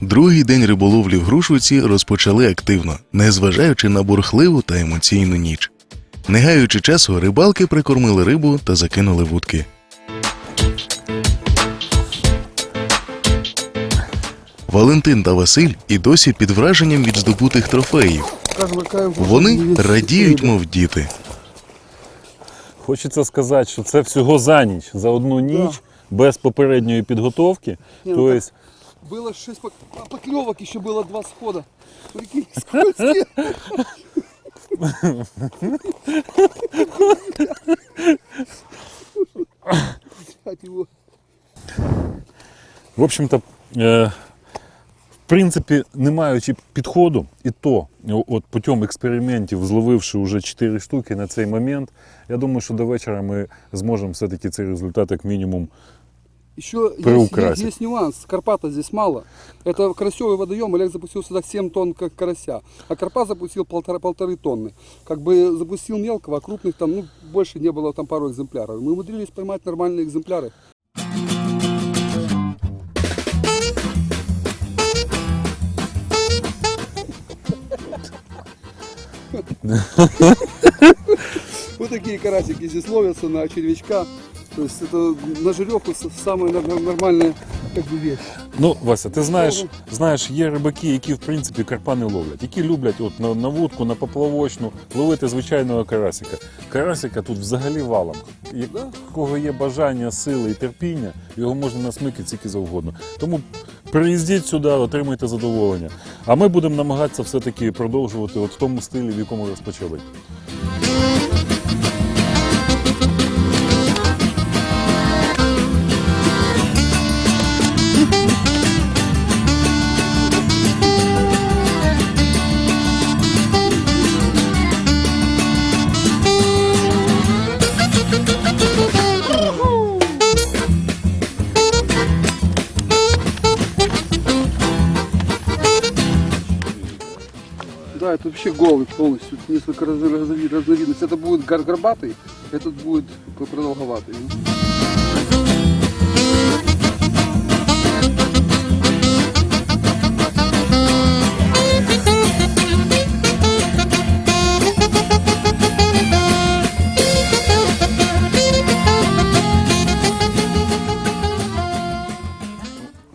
Другий день риболовлі в Грушвиці розпочали активно, незважаючи на бурхливу та емоційну ніч. Не гаючи часу, рибалки прикормили рибу та закинули вудки. Валентин та Василь і досі під враженням від здобутих трофеїв. Вони радіють, мов діти. Хочеться сказати, що це всього за ніч, за одну ніч, без попередньої підготовки. Ну Тобто. Было шесть пок... а поклевок, еще было два схода. Прикинь, скользкие. В общем-то, е, в принципі, не маючи підходу, і то, от путем експериментів, зловивши вже 4 штуки на цей момент, я думаю, що до вечора ми зможемо все-таки цей результат як мінімум Еще есть, есть, есть нюанс. Карпата здесь мало. Это карасевый водоем. Олег запустил сюда 7 тонн как карася. А Карпат запустил полтора, полторы тонны. Как бы запустил мелкого, а крупных там ну, больше не было, там пару экземпляров. Мы умудрились поймать нормальные экземпляры. Вот такие карасики здесь ловятся на червячка. То есть это на жиреху с- самая нормальная как бы вещь. Ну, Вася, ти знаєш, знаєш, є рибаки, які в принципі карпа не ловлять, які люблять от на, на вудку, на поплавочну ловити звичайного карасика. Карасика тут взагалі валом. Як Да. у кого є бажання, сили і терпіння, його можна насмикати скільки завгодно. Тому приїздіть сюди, отримуйте задоволення. А ми будемо намагатися все-таки продовжувати от в тому стилі, в якому розпочали. Да, это вообще голый полностью. Тут Несколько раз- разнови- разновидностей. Это будет гор- горбатый, этот будет продолговатый.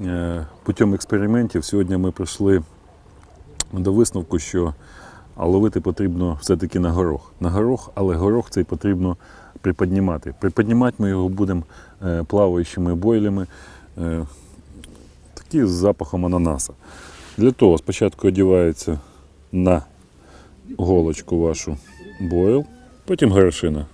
Е, путем експериментів сьогодні ми прийшли до висновку, що ловити потрібно все-таки на горох. На горох, але горох цей потрібно приподнімати. Приподнімати ми його будемо е, плаваючими бойлями, е, такі з запахом ананаса. Для того спочатку одягається на голочку вашу бойл, потім горошина.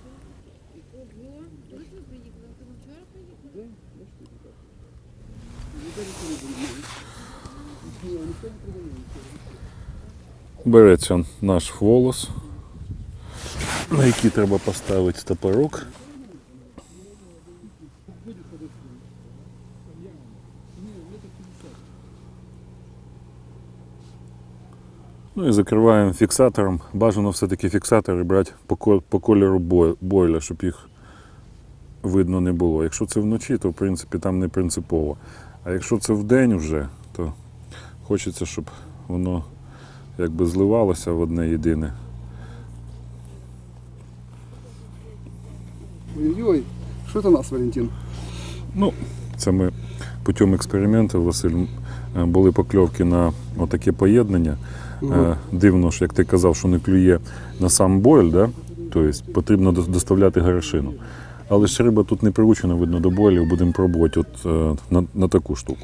Береться наш волос, на який треба поставити топорок. Ну і закриваємо фіксатором. Бажано все-таки фіксатори брати по, кольору бойля, щоб їх видно не було. Якщо це вночі, то в принципі там не принципово. А якщо це вдень вже, то хочеться, щоб воно якби зливалося в одне єдине. Ой-ой, что это у нас, Валентин? Ну, це ми путем експерименту, Василь, е, були покльовки на отаке поєднання. Е, Дивно, що як ти казав, що не клює на сам бойль, да? тобто потрібно доставляти горошину. Але ж риба тут не приучена, видно, до бойлів, будемо пробувати от, е, на, на таку штуку.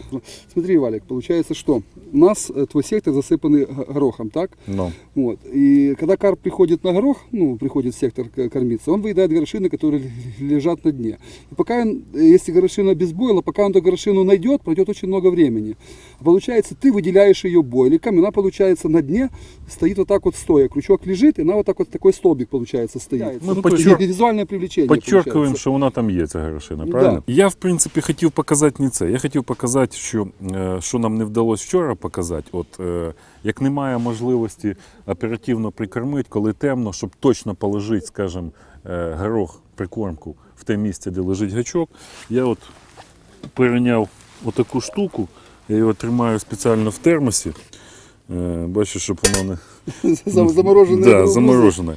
Смотри, Валик, получается, что у нас э, твой сектор засыпанный г- горохом, так? Ну, Вот. И когда карп приходит на горох, ну, приходит в сектор к- кормиться, он выедает горошины, которые л- лежат на дне. И пока, он, э, если горошина без бойла, пока он эту горошину найдет, пройдет очень много времени. Получается, ты выделяешь ее бойликом, и она, получается, на дне стоит вот так вот стоя. Крючок лежит, и она вот так вот, такой столбик, получается, стоит. Мы ну, то есть подчер- визуальное привлечение. Підчеркуємо, получается. що вона там є, ця горошина, Да. правильно? Я, в принципі, хотів показати не це. Я хотів показати, що, е, що нам не вдалося вчора показати. От, е, як немає можливості оперативно прикормити, коли темно, щоб точно положити, скажімо, е, горох, прикормку в те місце, де лежить гачок, я от перейняв отаку штуку, Я його тримаю спеціально в термосі. Бачу, щоб воно не Зам- Замороженные да, заморожене.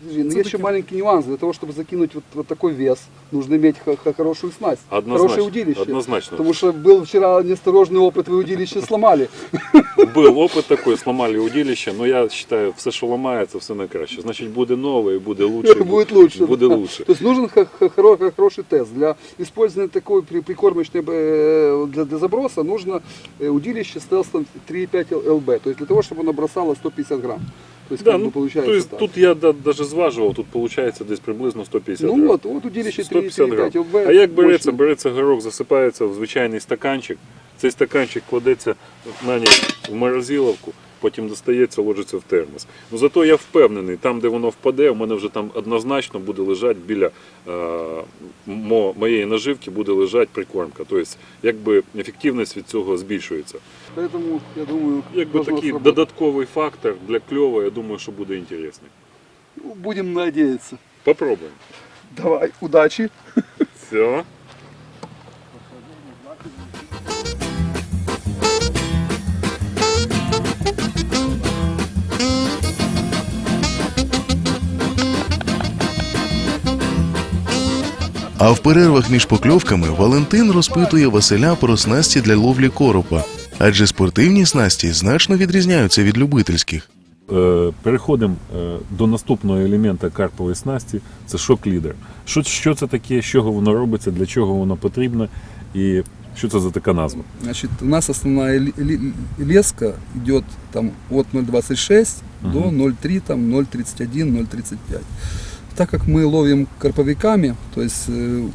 Подожди, ну есть еще маленький нюанс. Для того, чтобы закинуть вот, вот такой вес, нужно иметь х- х- хорошую снасть, Однозначно, хорошее удилище. однозначно. Потому что был вчера неосторожный опыт, вы удилище сломали. Був опит такий, сломали удилище, але я вважаю, все, що ламається, все найкраще. Значить, буде нове і буде лучше. Будет лучше. Буде да. лучше. То есть нужен х- х- хоро- хороший тест. Для использования такой при- прикормочной э, для, для заброса нужно э, удилище с тестом 3,5 ЛБ. То есть для того, чтобы оно бросало 150 грамм. То есть Да, как ну, бы получается то есть, так. тут я навіть зважував, тут виходить десь приблизно 150 Ну грам. вот, вот удилище 150 грам. 3,5 ЛБ. А як береться? Береться горох, засипається в звичайний стаканчик. Цей стаканчик кладеться на ніч в морозиловку, потім достається, ложиться в термос. Ну зато я впевнений, там, де воно впаде, у мене вже там однозначно буде лежати біля е, мо- моєї наживки, буде лежати прикормка. Тобто, якби ефективність від цього збільшується. Поэтому, я думаю, Якби такий сработать. додатковий фактор для кльова, я думаю, що буде інтересний. Ну, Будем надеяться. Попробуємо. Давай, удачи. Все. А в перервах між покльовками Валентин розпитує Василя про снасті для ловлі коропа, адже спортивні снасті значно відрізняються від любительських. Е, Переходимо е, до наступного елемента карпової снасті це шок-лідер. Що, що це таке, з чого воно робиться, для чого воно потрібно і що це за така назва? Значит, у нас ли- леска идет там от 0,26 до 0,3, там 0,31, 0,35. Так как мы ловим карповиками, то есть э,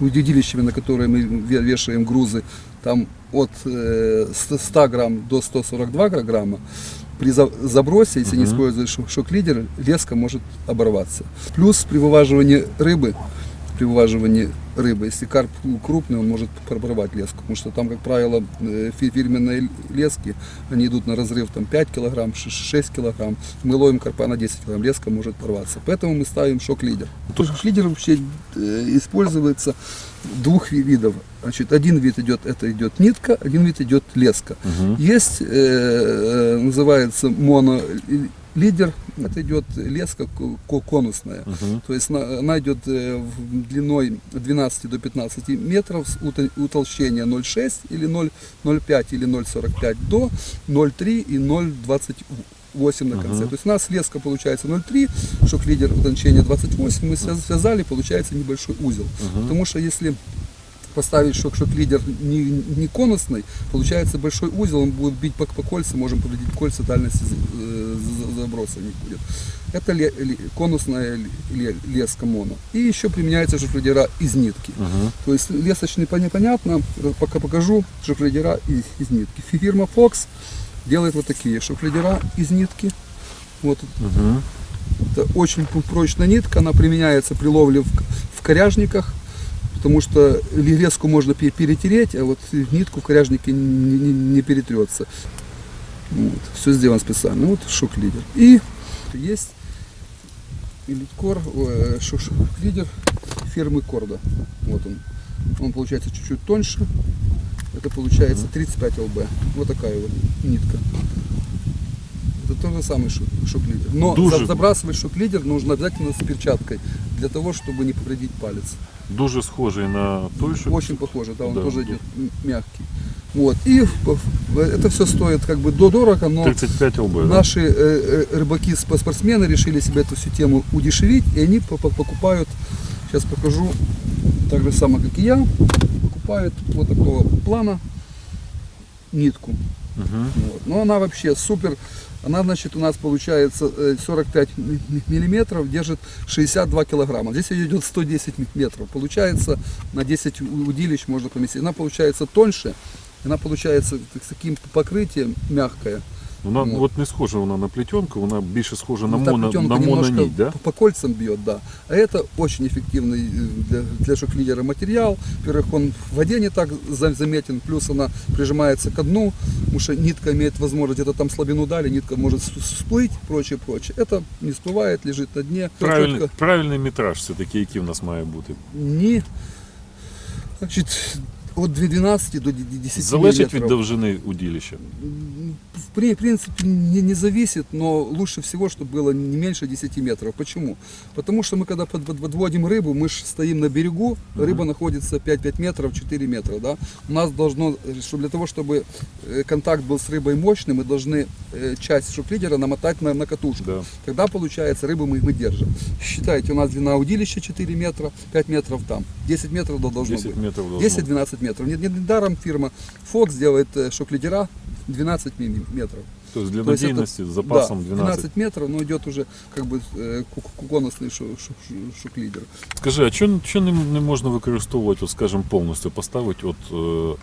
удилищами, на которые мы ве- вешаем грузы, там от э, 100 100 грамм до 142 грамма, при за- забросе, если не Мгм. использовать шо- шок-лидер, леска может оборваться. Плюс при вываживании рыбы, при вываживании рыбы, если карп крупный, он может прорвать леску, потому что там, как правило, э, фи- фирменные лески, они идут на разрыв там, 5 килограмм, ш- 6 килограмм, мы ловим карпа на 10 килограмм, леска может порваться. Поэтому мы ставим шок-лидер. Шок-лидер вообще э, используется двух ви- видов. Значит, один вид идет, это идет нитка, один вид идет леска. Угу. Есть, э, называется монолидер, это идет леска ко- ко- конусная. Угу. То есть на- она идет э, длиной 12 до 15 метров, с утолщение 0,6 или 0, 0,5 или 0,45 до 0,3 и 0,28 на конце. Мгм. То есть у нас леска получается 0,3, шок-лидер утончение 28, мы связ- связали, получается небольшой узел. Потому что если поставить шок шок лидер не, не конусный, получается большой узел, он будет бить по, по кольцам, можем повредить кольца, дальности заброса не будет. Это ле- ле- конусная ле- леска моно. И еще применяются шоклидера из нитки. Угу. То есть лесочный понятно, пока покажу шоклидера из, из нитки. Фирма Fox делает вот такие шоклидера из нитки. Вот Угу. это очень пр- прочная нитка, она применяется при ловле в, в коряжниках, потому что леску можно пе- перетереть, а вот нитку в коряжнике не, не- не перетрется. Вот, все сделано специально. Вот шок-лидер. И есть лидкор, э, шо- шок-лидер фирмы Корда. Вот он. Он получается чуть-чуть тоньше. Это получается 35 лб. Вот такая вот нитка. Это тот же самый шок- шок-лидер. Но Дуже. за- забрасывать шок-лидер нужно обязательно с перчаткой, для того, чтобы не повредить палец. Дуже схожий на той, що Очень похоже, да, он Да, тоже идет мягкий. Вот. И это все стоит как бы до- дорого, но 35 лб. да? наши э, э, рыбаки, спо- спортсмены решили себе эту всю тему удешевить, и они по- по- покупают, сейчас покажу, так же самое, как и я, покупают вот такого плана нитку. Угу. Вот. Но она вообще супер. Она, значит, у нас получается э, 45 м- миллиметров, держит 62 килограмма. Здесь ее идет 110 метров. Получается, на 10 у- удилищ можно поместить. Она получается тоньше, она получается так- с таким покрытием мягкое. Вона Ну. от не схожа вона на плетенку, вона більше схожа на, Ну, моно, на мононить, да? по, по кольцам бьет, да. А это очень эффективный э, для, для шок-лидера материал. Во-первых, он в воде не так за- заметен, плюс она прижимается к дну, потому что нитка имеет возможность, это там слабину дали, нитка может всплыть, прочее, прочее. Это не всплывает, лежит на дне. Правильний, Четко. правильний метраж все-таки, який в нас має бути. Не, значит, от 12 до 10 Залежить від довжини удилища. В при- в принципе, не, не зависит, но лучше всего, чтобы было не меньше 10 метров. Почему? Потому что мы, когда под- под- подводим рыбу, мы же стоим на берегу, рыба находится 5-5 метров, 4 метра. Да? У нас должно, что для того, чтобы э, контакт был с рыбой мощный, мы должны э, часть шуклидера намотать на, на катушку. Да. Тогда, получается, рыбу мы, мы держим. Считайте, у нас длина удилища 4 метра, 5 метров там, 10 метров должно 10 быть. метров должно 10-12 метров Не- не- Недаром фирма Fox делает э, шок-лидера 12 мм- метров. Тобто для То есть это- надійності з запасом да, 12. метров, но идет уже как бы э, ку- ку- конусный шу- шу- шу- шок-лидер. Скажи, а чого що не, не можна використовувати, от, скажімо, повністю поставити от, е,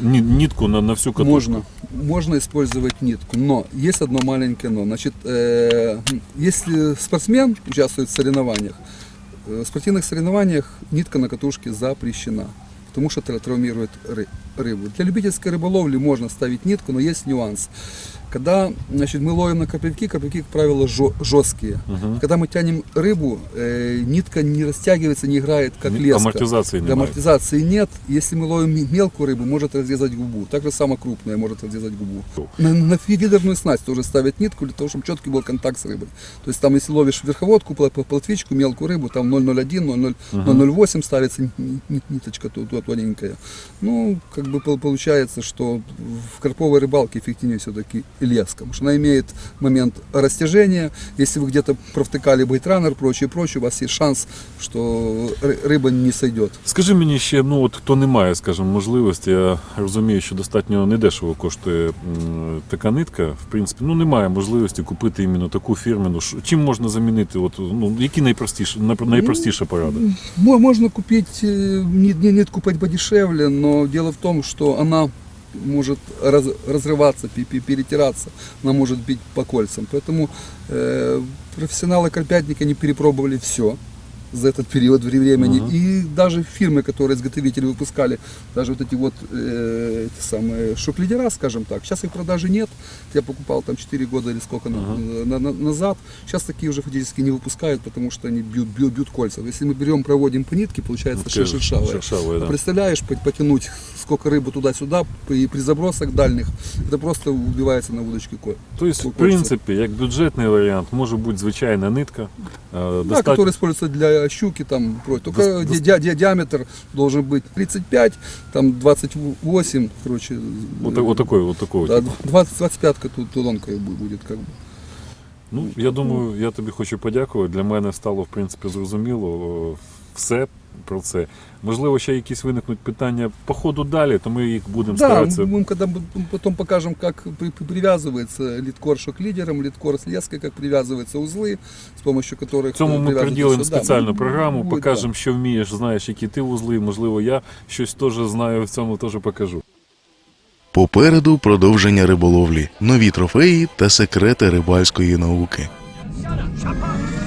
ні- нітку на, на всю катушку? Можно, можно использовать нитку, но есть одно маленькое но. Значит, э, если спортсмен участвует в соревнованиях, э, в спортивных соревнованиях нитка на катушке запрещена, потому что тра- травмирует ры- рыбу. Для любительской рыболовли можно ставить нитку, но есть нюанс. Когда значит, мы ловим на карпівки, карпівки, как правило, жё- жесткие. Мгм. Когда мы тянем рыбу, э, нитка не растягивается, не играет как Ні- леска. Амортизації Да, немає. амортизации нет. Если мы ловим м- мелкую рыбу, может разрезать губу. Так же само крупная может разрезать губу. На, на фидерную снасть тоже ставят нитку для того, чтобы четкий был контакт с рыбой. То есть там, если ловишь верховодку, пла- пла- плотвичку, мелкую рыбу, там 0,01, 0,0 0,08 ставится ни- ни- ниточка тут, тут тоненькая. Ну, как бы пол- получается, что в карповой рыбалке эффективнее все-таки леска, потому что она имеет момент растяжения. Если вы где-то провтыкали бейтранер, прочее, прочее, у вас есть шанс, что ры- рыба не сойдет. Скажи мені ще, ну от хто не має, скажімо, можливості, я розумію, що достатньо недешево коштує м, така нитка. В принципі, ну немає можливості купити іменно таку фірмену. Ш- Чим можна замінити? От, ну, які найпростіші, найпро- найпростіша порада? Мо- Можно купить э, ни- ни- нитку по- подешевле, но дело в том, что она может раз- разрываться, пе- пе- перетираться, она может бить по кольцам. Поэтому э, профессионалы-карпятники, они перепробовали все за этот период вре- времени. Ага. И даже фирмы, которые изготовители выпускали, даже вот эти вот э, эти самые шок-лидера, скажем так, сейчас их в продаже нет. Я покупал там 4 года или сколько на- Ага. на- на- назад. Сейчас такие уже фактически не выпускают, потому что они бьют, бьют, бьют кольца. Если мы берем, проводим по нитке, получается Таке шер- шершавая. шершаве, А да. Представляешь, пот- потянуть сколько рыбы туда-сюда при, при забросах дальних, это просто убивается на удочке коль. Тобто, в Кольця. принципі, як бюджетний варіант, може бути звичайна нитка. е, Да, достатньо- который используется для щуки, там, про- только Дос- ди- дос- ди- ди- диаметр должен быть 35, там 28, короче. От, э, отакої, отакої. да, 20, 25 тут тонкая бу- будет, как бы. Ну, я думаю, я тобі хочу подякувати. Для мене стало, в принципі, зрозуміло о, все про це. Можливо, ще якісь виникнуть питання по ходу далі, то ми їх будемо Да, старатися. мы когда бу- потом покажем, как при- при- привязывается литкор шок-лидером, литкор с леской, как привязываются узлы, с помощью которых В цьому э, ми привязывается приділимо сюда. спеціальну Ну, програму, будет, покажемо, що вмієш, знаєш, які ти вузли. Можливо, я щось теж знаю в цьому теж покажу. Попереду продовження риболовлі, нові трофеї та секрети рибальської науки. Shut up, Chopper!